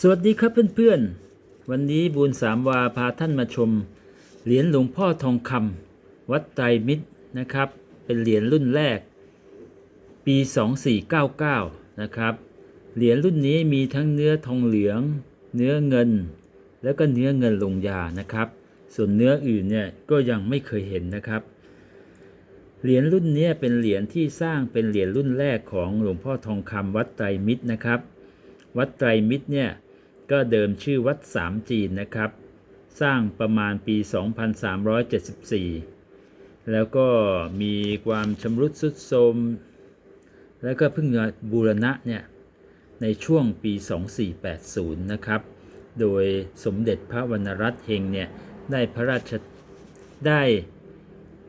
สวัสดีครับเพื่อนๆ วันนี้บุญสามวาพาท่านมาชม เหรียญหลวงพ่อทองคำวัดไตรมิตรนะครับ เป็นเหรียญรุ่นแรก ปี 2499 นะครับ เหรียญรุ่นนี้มีทั้งเนื้อทองเหลือง เนื้อเงิน แล้วก็เนื้อเงินลงยานะครับ ส่วนเนื้ออื่นเนี่ยก็ยังไม่เคยเห็นนะครับ เหรียญรุ่นนี้เป็นเหรียญที่สร้างเป็นเหรียญรุ่นแรกของหลวงพ่อทองคำวัดไตรมิตรนะครับ วัดไตรมิตรเนี่ย ก็เดิมชื่อวัดสามจีนนะครับ สร้างประมาณปี 2374 แล้วก็มีความชำรุดทรุดโทรมแล้วก็เพิ่งบูรณะเนี่ยในช่วงปี 2480 นะครับ โดยสมเด็จพระวรรณรัตน์เฮงเนี่ยได้พระราชได้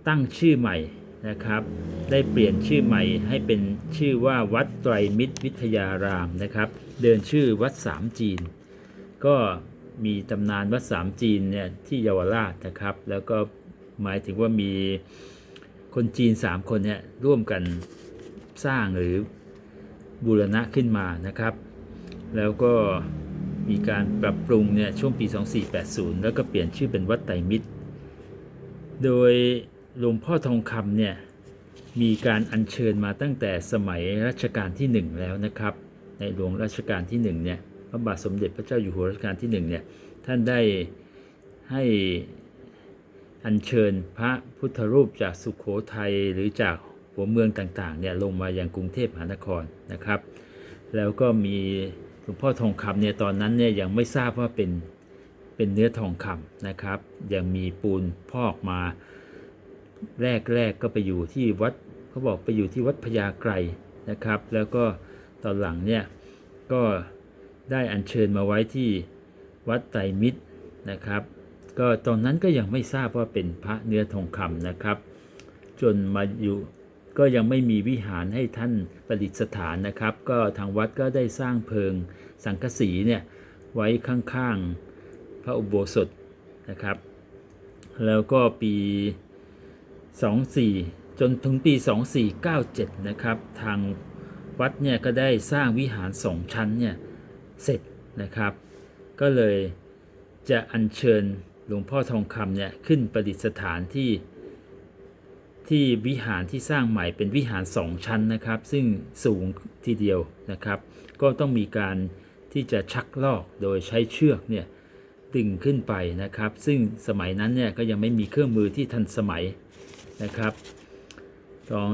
ตั้งชื่อใหม่นะครับ ได้เปลี่ยนชื่อใหม่ให้เป็นชื่อว่าวัดไตรมิตรวิทยารามนะครับ เดินชื่อวัดสามจีน ก็มีตำนานวัดสามจีนเนี่ยที่เยาวราชนะครับ แล้วก็หมายถึงว่ามีคนจีน 3 คนเนี่ยร่วมกันสร้างหรือบูรณะขึ้นมานะครับ แล้วก็มีการปรับปรุงเนี่ยช่วงปี 2480 แล้วก็เปลี่ยนชื่อเป็นวัดไตรมิตร โดยหลวงพ่อทองคำเนี่ยมีการอัญเชิญมาตั้งแต่สมัยรัชกาลที่ 1 แล้วนะครับ ในหลวงรัชกาลที่1เนี่ย พระบาทสมเด็จพระเจ้าอยู่หัวรัชกาลที่1เนี่ยท่านได้ให้อัญเชิญพระพุทธรูปจากสุขโขทัยหรือจากหัวเมืองต่างๆเนี่ยลงมายังกรุงเทพมหานครนะครับ แล้วก็มีหลวงพ่อทองคำเนี่ยตอนนั้นเนี่ยยังไม่ทราบว่าเป็นเป็นเนื้อทองคำนะครับ ยังมีปูนพอกมาแรกแรกก็ไปอยู่ที่วัดเขาบอกไปอยู่ที่วัดพญาไกรนะครับ แล้วก็ตอนหลังเนี่ยก็ ได้อัญเชิญมาไว้ที่วัดไตรมิตรนะครับ ก็ตอนนั้นก็ยังไม่ทราบว่าเป็นพระเนื้อทองคำนะครับ จนมาอยู่ก็ยังไม่มีวิหารให้ท่านประดิษฐานนะครับ ก็ทางวัดก็ได้สร้างเพิงสังกสีเนี่ยไว้ข้างๆ พระอุโบสถนะครับ แล้วก็ปี 24 จนถึงปี 2497 นะครับ ทางวัดเนี่ยก็ได้สร้างวิหารสองชั้นเนี่ย เสร็จนะครับ ก็เลยจะอัญเชิญหลวงพ่อทองคำเนี่ยขึ้นประดิษฐานที่ที่วิหารที่สร้างใหม่เป็นวิหารสองชั้นนะครับ ซึ่งสูงทีเดียวนะครับ ก็ต้องมีการที่จะชักลอกโดยใช้เชือกเนี่ยดึงขึ้นไปนะครับ ซึ่งสมัยนั้นเนี่ยก็ยังไม่มีเครื่องมือที่ทันสมัยนะครับตอน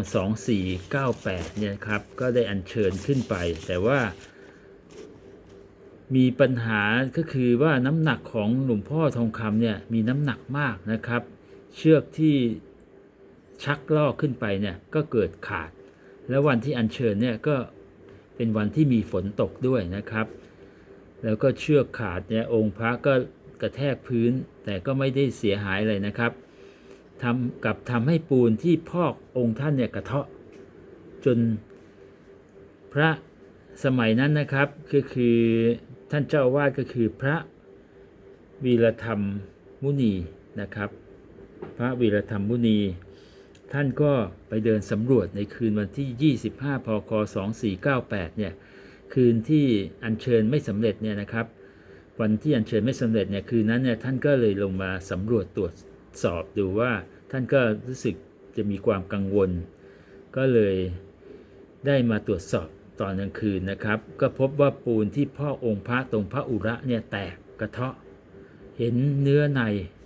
2498เนี่ยครับก็ได้อัญเชิญขึ้นไป แต่ว่า มีปัญหาก็คือว่าน้ำหนักของหลวงพ่อทองคำเนี่ยมีน้ำหนักมากนะครับ เชือกที่ชักลอกขึ้นไปเนี่ยก็เกิดขาด แล้ววันที่อัญเชิญเนี่ยก็เป็นวันที่มีฝนตกด้วยนะครับ แล้วก็เชือกขาดเนี่ยองค์พระก็กระแทกพื้นแต่ก็ไม่ได้เสียหายอะไรนะครับทำกับทำให้ปูนที่พอกองค์ท่านเนี่ยกระเทาะ จนพระสมัยนั้นนะครับก็คือ ท่านเจ้าวาสก็คือพระวีรธรรมมุนีนะครับ พระวีรธรรมมุนี ท่านก็ไปเดินสำรวจในคืนวันที่ 25 พค 2498 เนี่ย คืนที่อัญเชิญไม่สำเร็จเนี่ยนะครับ วันที่อัญเชิญไม่สำเร็จเนี่ย คืนนั้นเนี่ยท่านก็เลยลงมาสำรวจตรวจสอบดูว่าท่านก็รู้สึกจะมีความกังวล ก็เลยได้มาตรวจสอบ ตอนกลางคืนนะครับ ก็พบว่าปูนที่พ่อองค์พระตรงพระอุระเนี่ยแตกกระเทาะ เห็นเนื้อใน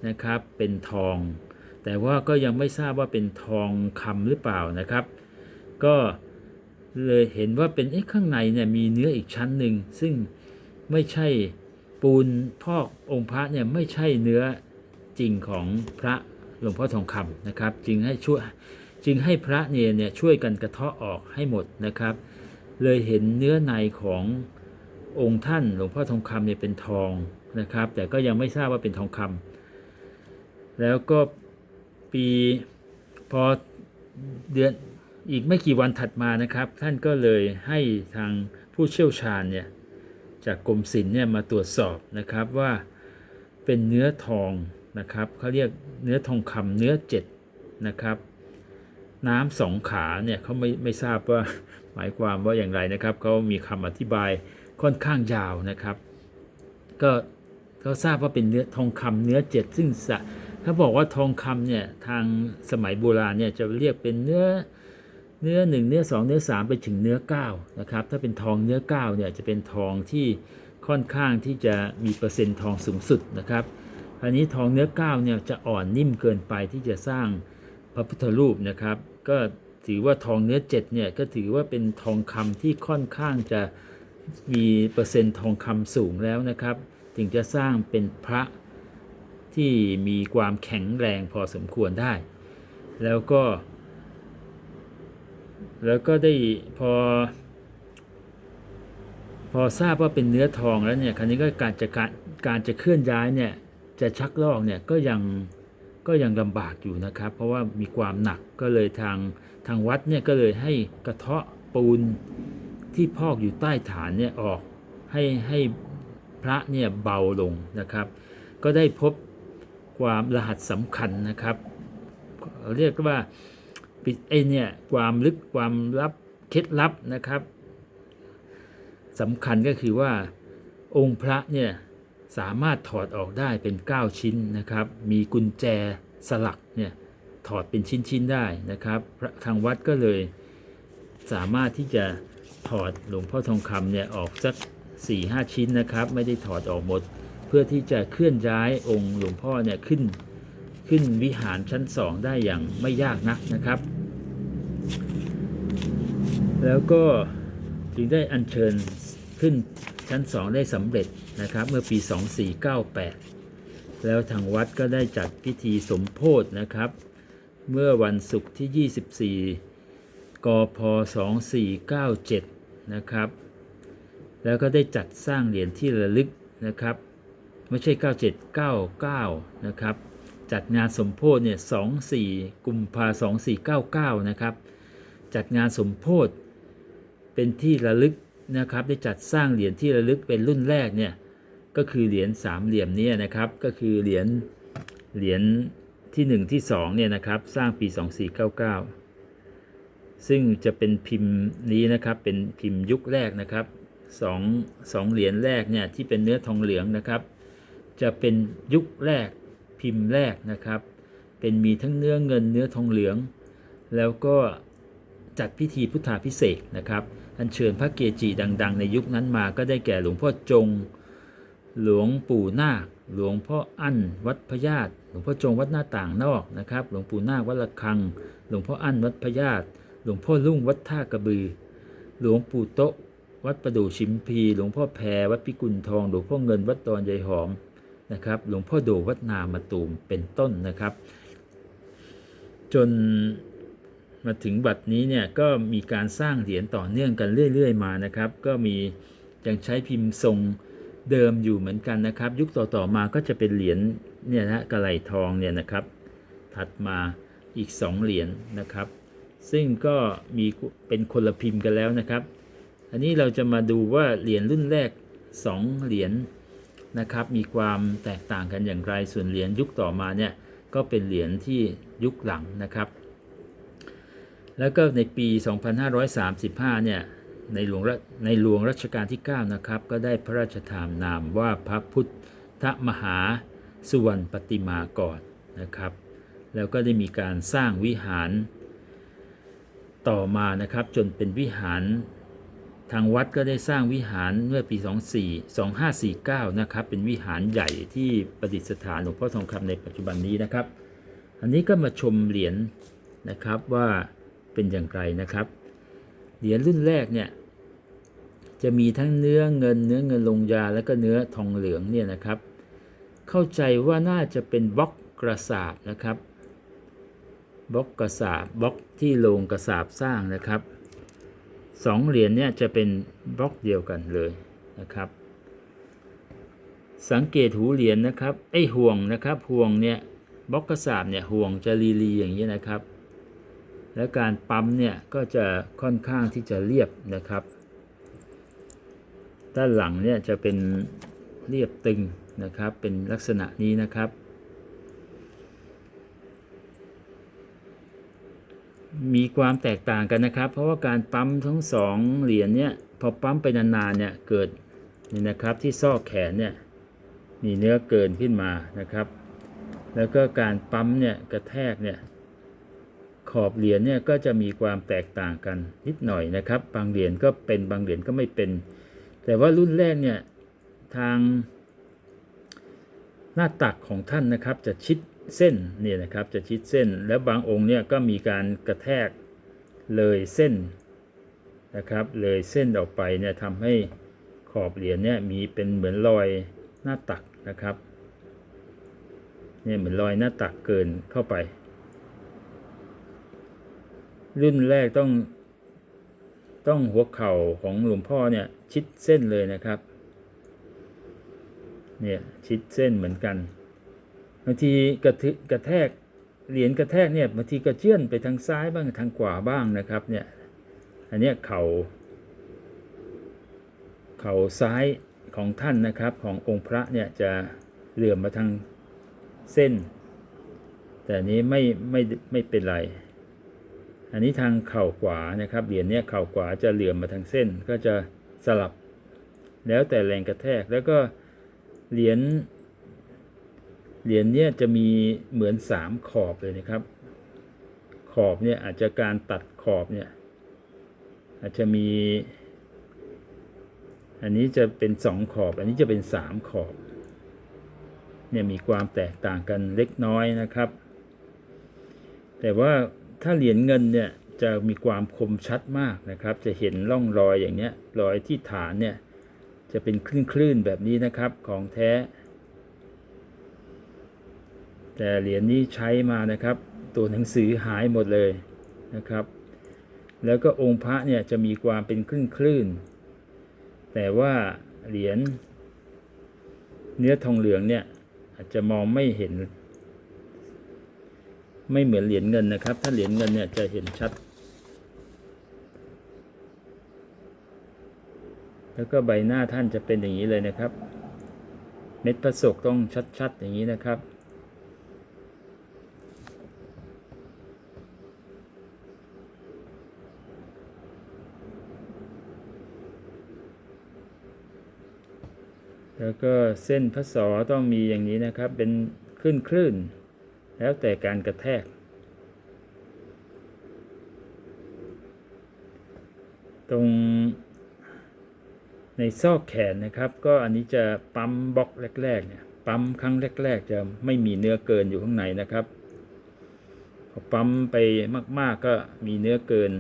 นะครับเป็นทอง แต่ว่าก็ยังไม่ทราบว่าเป็นทองคำหรือเปล่านะครับ ก็เลยเห็นว่าเป็นเอ๊ะข้างในเนี่ยมีเนื้ออีกชั้นหนึ่งซึ่งไม่ใช่ปูนพอกองค์พระเนี่ยไม่ใช่เนื้อจริงของพระหลวงพ่อทองคำนะครับ จึงให้ช่วยจึงให้พระเนรเนี่ยช่วยกันกระเทาะออกให้หมดนะครับ เลยเห็นเนื้อในขององค์ท่านหลวงพ่อทองคำเนี่ยเป็นทองนะครับ แต่ก็ยังไม่ทราบว่าเป็นทองคำแล้วก็ปีพอเดือนอีกไม่กี่วันถัดมานะครับ ท่านก็เลยให้ทางผู้เชี่ยวชาญเนี่ยจากกรมศิลป์เนี่ยมาตรวจสอบนะครับว่าเป็นเนื้อทองนะครับเขาเรียกเนื้อทองคำเนื้อเจ็ดนะครับ น้ำสองขาเนี่ยเขาไม่ไม่ทราบว่าหมายความว่าอย่างไรนะครับเขามีคำอธิบายค่อนข้างยาวนะครับ ก็เขาทราบว่าเป็นเนื้อทองคำเนื้อเจ็ดซึ่งสะเขาบอกว่าทองคำเนี่ยทางสมัยโบราณเนี่ยจะเรียกเป็นเนื้อเนื้อหนึ่งเนื้อสองเนื้อสามไปถึงเนื้อเก้านะครับถ้าเป็นทองเนื้อเก้าเนี่ยจะเป็นทองที่ค่อนข้างที่จะมีเปอร์เซ็นต์ทองสูงสุดนะครับอันนี้ทองเนื้อเก้าเนี่ยจะอ่อนนิ่มเกินไปที่จะสร้าง ระพุทธรูปนะครับ ก็ถือว่าทองเนื้อเจ็ดเนี่ยก็ถือว่าเป็นทองคำที่ค่อนข้างจะมีเปอร์เซ็นต์ทองคำสูงแล้วนะครับ ถึงจะสร้างเป็นพระที่มีความแข็งแรงพอสมควรได้ แล้วก็ แล้วก็ได้พอ พอทราบว่าเป็นเนื้อทองแล้วเนี่ยคราวนี้ก็การจะการการจะเคลื่อนย้ายเนี่ยจะชักลอกเนี่ยก็ยัง ก็ยังลำบากอยู่นะครับ เพราะว่ามีความหนักก็เลยทางทางวัดเนี่ยก็เลยให้กระเทาะปูนที่พอกอยู่ใต้ฐานเนี่ยออกให้ให้พระเนี่ยเบาลงนะครับ ก็ได้พบความรหัสสำคัญนะครับ เรียกว่าปิดไอเนี่ยความลึกความลับเคล็ดลับนะครับสำคัญก็คือว่าองค์พระเนี่ย สามารถถอดออกได้เป็น 9 ชิ้นนะครับ มีกุญแจสลักเนี่ยถอดเป็นชิ้นๆได้นะครับทางวัดก็เลยสามารถที่จะถอดหลวงพ่อทองคำเนี่ยออกสัก 4-5 ชิ้นนะครับ ไม่ได้ถอดออกหมด เพื่อที่จะเคลื่อนย้ายองค์หลวงพ่อเนี่ยขึ้นขึ้นวิหารชั้นสองได้อย่างไม่ยากนักนะครับ แล้วก็จึงได้อัญเชิญขึ้นชั้นสองได้สำเร็จ นะครับเมื่อปี 2498 แล้วทางวัดก็ได้จัดพิธีสมโพธนะครับ เมื่อวันศุกร์ที่ 24 กพ 2497 นะครับ แล้วก็ได้จัดสร้างเหรียญที่ระลึกนะครับ ไม่ใช่ 97 99 นะครับ จัดงานสมโพธเนี่ย 24 กุมภา2499 นะครับ จัดงานสมโพธเป็นที่ระลึกนะครับได้จัดสร้างเหรียญที่ระลึกเป็นรุ่นแรกเนี่ย ก็คือเหรียญสามเหลี่ยมนี่ยนะครับ ก็คือเหรียญเหรียญที่ 1 ที่2เนี่ยนะครับสร้างปี 2499 ซึ่งจะเป็นพิมพ์นี้นะครับเป็นพิมพ์ยุคแรกนะครับสองสองเหรียญแรกเนี่ยที่เป็นเนื้อทองเหลืองนะครับ จะเป็นยุคแรกพิมพ์แรกนะครับ เป็นมีทั้งเนื้อเงินเนื้อทองเหลือง แล้วก็จัดพิธีพุทธาพิเศษนะครับ อัญเชิญพระเกจิดัง ๆ ในยุคนั้นมาก็ได้แก่หลวงพ่อจง หลวงปู่นาค หลวงพ่ออั้นวัดพญาตหลวงพ่อจงวัดหน้าต่างนอกนะครับ หลวงปู่นาควัดละคัง หลวงพ่ออั้นวัดพญาตหลวงพ่อลุ่งวัดท่ากระบือ หลวงปู่โตะวัดประดู่ชิมพี หลวงพ่อแพรวัดพิกุลทอง หลวงพ่อเงินวัดดอนยายหอมนะครับ หลวงพ่อโดวัดนามาตูมเป็นต้นนะครับ จนมาถึงบัดนี้เนี่ยก็มีการสร้างเหรียญต่อเนื่องกันเรื่อย ๆ มานะครับ ก็มียังใช้พิมพ์ทรง เดิมอยู่เหมือนกันนะครับ ยุคต่อๆมาก็จะเป็นเหรียญเนี่ยนะกระไหลทองเนี่ยนะครับ ถัดมาอีก 2 เหรียญนะครับ ซึ่งก็มีเป็นคนละพิมพ์กันแล้วนะครับ อันนี้เราจะมาดูว่าเหรียญรุ่นแรก 2 เหรียญนะครับ มีความแตกต่างกันอย่างไรส่วนเหรียญยุคต่อมาเนี่ยก็เป็นเหรียญที่ยุคหลังนะครับ แล้วก็ในปี 2535 เนี่ย ในหลวงรัในหลวงรัชกาลที่ 9 นะครับ ก็ได้พระราชทานนามว่าพระพุทธมหาสุวรรณปฏิมากรนะครับ แล้วก็ได้มีการสร้างวิหารต่อมานะครับจนเป็นวิหารทางวัดก็ได้สร้างวิหารเมื่อปี 24 2549 นะครับ เป็นวิหารใหญ่ที่ประดิษฐานหลวงพ่อทองคำในปัจจุบันนี้นะครับ อันนี้ก็มาชมเหรียญนะครับว่าเป็นอย่างไรนะครับ เหรียญรุ่นแรกเนี่ยจะมีทั้งเนื้อเงินเนื้อเงินลงยาแล้วก็เนื้อทองเหลืองเนี่ยนะครับ เข้าใจว่าน่าจะเป็นบล็อกกระสาบนะครับบล็อกกระสาบบล็อกที่โลงกระสาบสร้างนะครับสองเหรียญเนี่ยจะเป็นบล็อกเดียวกันเลยนะครับ สังเกตหูเหรียญนะครับไอ้ห่วงนะครับห่วงเนี่ยบล็อกกระสาบเนี่ยห่วงจะรีรีอย่างนี้นะครับ แล้วการปั๊มเนี่ยก็จะค่อนข้างที่จะเรียบนะครับ ด้านหลังเนี่ยจะเป็นเรียบตึงนะครับ เป็นลักษณะนี้นะครับ มีความแตกต่างกันนะครับ เพราะว่าการปั๊มทั้งสองเหรียญเนี่ยพอปั๊มไปนานๆเนี่ยเกิดนี่นะครับที่ซอกแขนเนี่ยมีเนื้อเกินขึ้นมานะครับ แล้วก็การปั๊มเนี่ยกระแทกเนี่ย ขอบเหรียญเนี่ยก็จะมีความแตกต่างกันนิดหน่อยนะครับ บางเหรียญก็เป็นบางเหรียญก็ไม่เป็น แต่ว่ารุ่นแรกเนี่ยทางหน้าตักของท่านนะครับจะชิดเส้นเนี่ยนะครับจะชิดเส้น แล้วบางองค์เนี่ยก็มีการกระแทกเลยเส้นนะครับ เลยเส้นออกไปเนี่ยทำให้ขอบเหรียญเนี่ยมีเป็นเหมือนรอยหน้าตักนะครับเนี่ยเหมือนรอยหน้าตักเกินเข้าไป รุ่นแรกต้องต้องหัวเข่าของหลวงพ่อเนี่ยชิดเส้นเลยนะครับ เนี่ยชิดเส้นเหมือนกัน บางทีกระกระแทกเหรียญกระแทกเนี่ยบางทีกระเจื่อนไปทางซ้ายบ้างทางขวาบ้างนะครับเนี่ยอันนี้เข่าเข่าซ้ายของท่านนะครับขององค์พระเนี่ยจะเหลื่อมมาทางเส้น แต่นี้ไม่ไม่ไม่เป็นไร อันนี้ทางเข่าขวานะครับเหรียญเนี้ยเข่าขวาจะเหลื่อมมาทางเส้นก็จะสลับแล้วแต่แรงกระแทกแล้วก็เหรียญเหรียญเนี้ยจะมีเหมือนสามขอบเลยนะครับ ขอบเนี่ยอาจจะการตัดขอบเนี่ยอาจจะมี อันนี้จะเป็นสองขอบ อันนี้จะเป็นสามขอบเนี่ยมีความแตกต่างกันเล็กน้อยนะครับ แต่ว่า ถ้าเหรียญเงินเนี่ยจะมีความคมชัดมากนะครับ จะเห็นร่องรอยอย่างเนี้ยรอยที่ฐานเนี่ยจะเป็นคลื่นๆแบบนี้นะครับของแท้ แต่เหรียญนี้ใช้มานะครับ ตัวหนังสือหายหมดเลยนะครับ แล้วก็องค์พระเนี่ยจะมีความเป็นคลื่นๆแต่ว่าเหรียญเนื้อทองเหลืองเนี่ยอาจจะมองไม่เห็น ไม่เหมือนเหรียญเงินนะครับ ถ้าเหรียญเงินเนี่ยจะเห็นชัด แล้วก็ใบหน้าท่านจะเป็นอย่างนี้เลยนะครับ เม็ดประสกต้องชัดๆอย่างนี้นะครับแล้วก็เส้นพระศอต้องมีอย่างนี้นะครับ เป็นคลื่นคลื่นๆ แล้วแต่การกระแทก ตรงในซอกแขนนะครับ ก็อันนี้จะปั๊มบล็อกแรกๆเนี่ยปั๊มครั้งแรก ๆ จะไม่มีเนื้อเกินอยู่ข้างในนะครับพอปั๊มไปมาก ๆก็มีเนื้อเกิน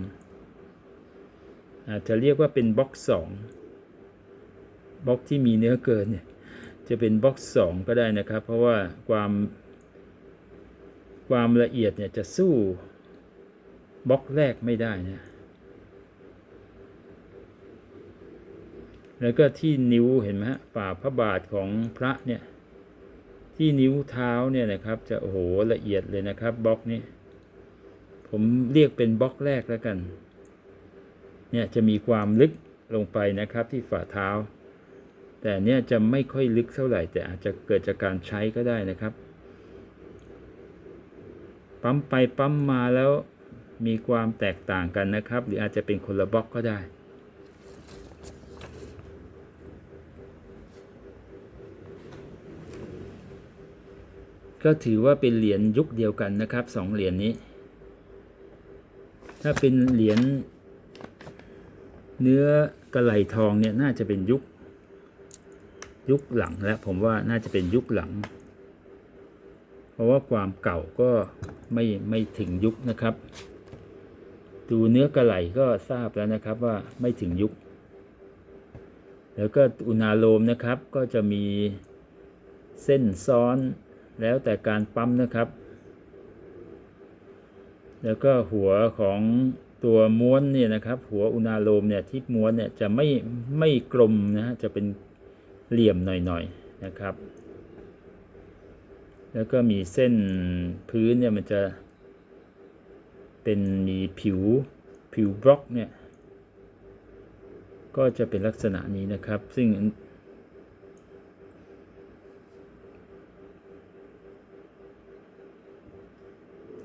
อาจจะเรียกว่าเป็นบล็อกสองบล็อกที่มีเนื้อเกินเนี่ยจะเป็นบล็อกสองก็ได้นะครับ เพราะว่าความ ความละเอียดเนี่ยจะสู้บล็อกแรกไม่ได้นะแล้วก็ที่นิ้วเห็นไหมฮะฝ่าพระบาทของพระเนี่ย ที่นิ้วเท้าเนี่ยนะครับ จะโอ้โหละเอียดเลยนะครับบล็อกนี้ ผมเรียกเป็นบล็อกแรกแล้วกัน เนี่ยจะมีความลึกลงไปนะครับที่ฝ่าเท้า แต่เนี่ยจะไม่ค่อยลึกเท่าไหร่ แต่อาจจะเกิดจากการใช้ก็ได้นะครับ ปั๊มไปปั๊มมาแล้วมีความแตกต่างกันนะครับ หรืออาจจะเป็นคนละบล็อกก็ได้ ก็ถือว่าเป็นเหรียญยุคเดียวกันนะครับสองเหรียญนี้ ถ้าเป็นเหรียญเนื้อกระไหลทองเนี่ยน่าจะเป็นยุค ยุคหลังแล้วผมว่าน่าจะเป็นยุคหลัง เพราะว่าความเก่าก็ไม่ไม่ถึงยุคนะครับ ดูเนื้อกระไหลก็ทราบแล้วนะครับว่าไม่ถึงยุค แล้วก็อุณาโลมนะครับก็จะมีเส้นซ้อนแล้วแต่การปั๊มนะครับ แล้วก็หัวของตัวม้วนเนี่ยนะครับหัวอุณาโลมเนี่ยที่ม้วนเนี่ยจะไม่ไม่กลมนะฮะจะเป็นเหลี่ยมหน่อยๆนะครับ แล้วก็มีเส้นพื้นเนี่ยมันจะเป็นมีผิวผิวบล็อกเนี่ยก็จะเป็นลักษณะนี้นะครับ ซึ่ง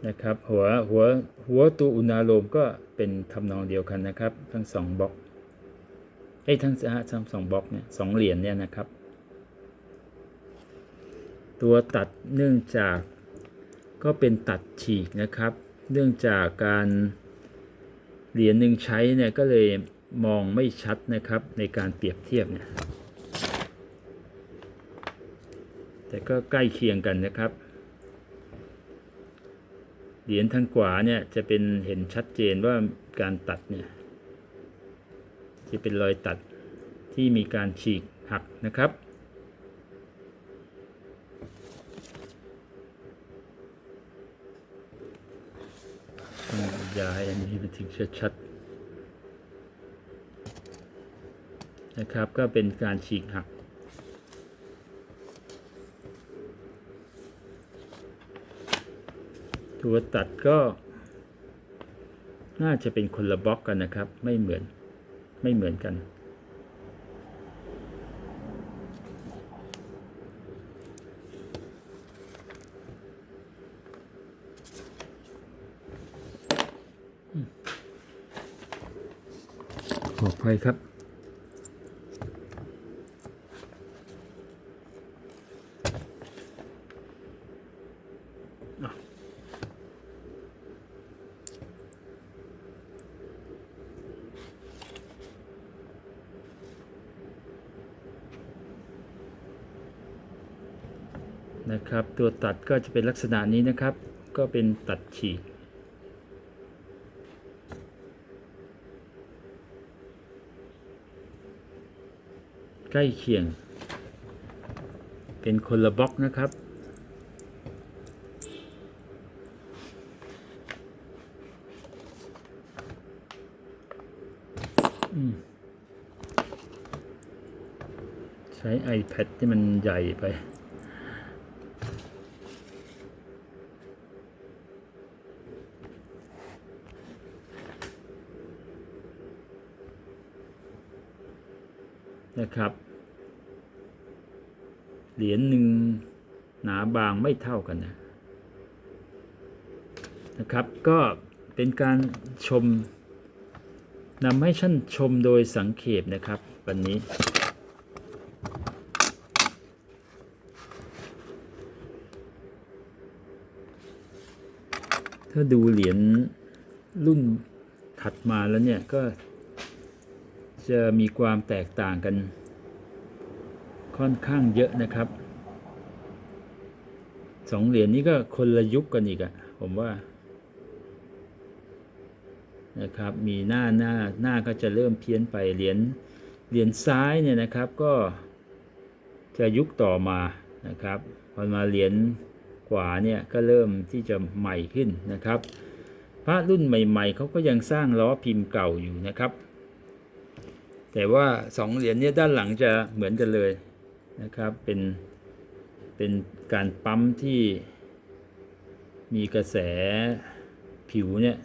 นะครับหัวหัวหัวตัวอุณาโลมก็เป็นทำนองเดียวกันนะครับ ทั้งสองบล็อกไอ้ทั้งทั้งสองบล็อกเนี่ยสองเหรียญเนี่ยนะครับ ตัวตัดเนื่องจากก็เป็นตัดฉีกนะครับ เนื่องจากการเหรียญหนึ่งใช้เนี่ยก็เลยมองไม่ชัดนะครับในการเปรียบเทียบเนี่ยแต่ก็ใกล้เคียงกันนะครับ เหรียญทางขวาเนี่ยจะเป็นเห็นชัดเจนว่าการตัดเนี่ยจะเป็นรอยตัดที่มีการฉีกหักนะครับ ต้อง ย้ายอันนี้มาถึงชัดๆนะครับ ก็เป็นการฉีกหัก ตัวตัดก็น่าจะเป็นคนละบล็อกกันนะครับ ไม่เหมือน ไม่เหมือนกัน ขออภัย ครับ นะครับ ตัวตัดก็จะเป็นลักษณะนี้นะครับ ก็เป็นตัดฉีก ใกล้เคียง เป็นคนละบล็อกนะครับ ใช้ iPad ที่มันใหญ่ไป นะครับ เหรียญหนึ่งหนาบางไม่เท่ากันนะนะครับ ก็เป็นการชมนำให้ท่านชมโดยสังเขปนะครับ วันนี้ ถ้าดูเหรียญรุ่นถัดมาแล้วเนี่ย ก็จะมีความแตกต่างกัน ค่อนข้างเยอะนะครับสองเหรียญนี้ก็คนละยุคกันอีกอะผมว่า นะครับ มีหน้าหน้าหน้าก็จะเริ่มเพี้ยนไปเหรียญเหรียญซ้ายเนี่ยนะครับก็จะยุคต่อมานะครับพอมาเหรียญขวาเนี่ยก็เริ่มที่จะใหม่ขึ้นนะครับ พระรุ่นใหม่ ๆเขาก็ยังสร้างล้อพิมพ์เก่าอยู่นะครับ แต่ว่าสองเหรียญเนี้ด้านหลังจะเหมือนกันเลย นะครับเป็นเป็นการปั๊มที่มีกระแสผิวเนี่ย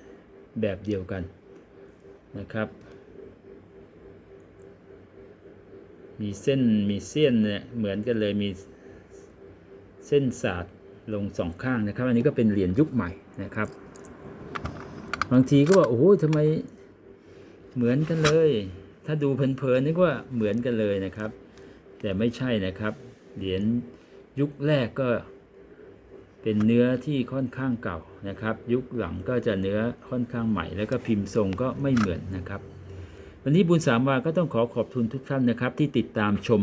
แบบเดียวกันนะครับ มีเส้นมีเส้นเนี่ยเหมือนกันเลยมีเส้นสาดลงสองข้างนะครับ อันนี้ก็เป็นเหรียญยุคใหม่นะครับ บางทีก็ว่าโอ้โหทำไมเหมือนกันเลย ถ้าดูเพลินๆนึกว่าเหมือนกันเลยนะครับ แต่ไม่ใช่นะครับ เหรียญยุคแรกก็เป็นเนื้อที่ค่อนข้างเก่านะครับ ยุคหลังก็จะเนื้อค่อนข้างใหม่ แล้วก็พิมพ์ทรงก็ไม่เหมือนนะครับ วันนี้บุญสามวาก็ต้องขอขอบคุณทุกท่านนะครับ ที่ติดตามชม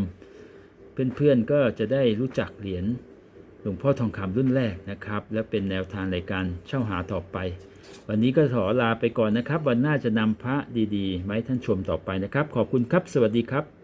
เพื่อนๆก็จะได้รู้จักเหรียญหลวงพ่อทองคำรุ่นแรกนะครับ และเป็นแนวทางในการเช่าหาต่อไป วันนี้ก็ขอลาไปก่อนนะครับ วันหน้าจะนำพระดีๆมาให้ท่านชมต่อไปนะครับ ขอบคุณครับ สวัสดีครับ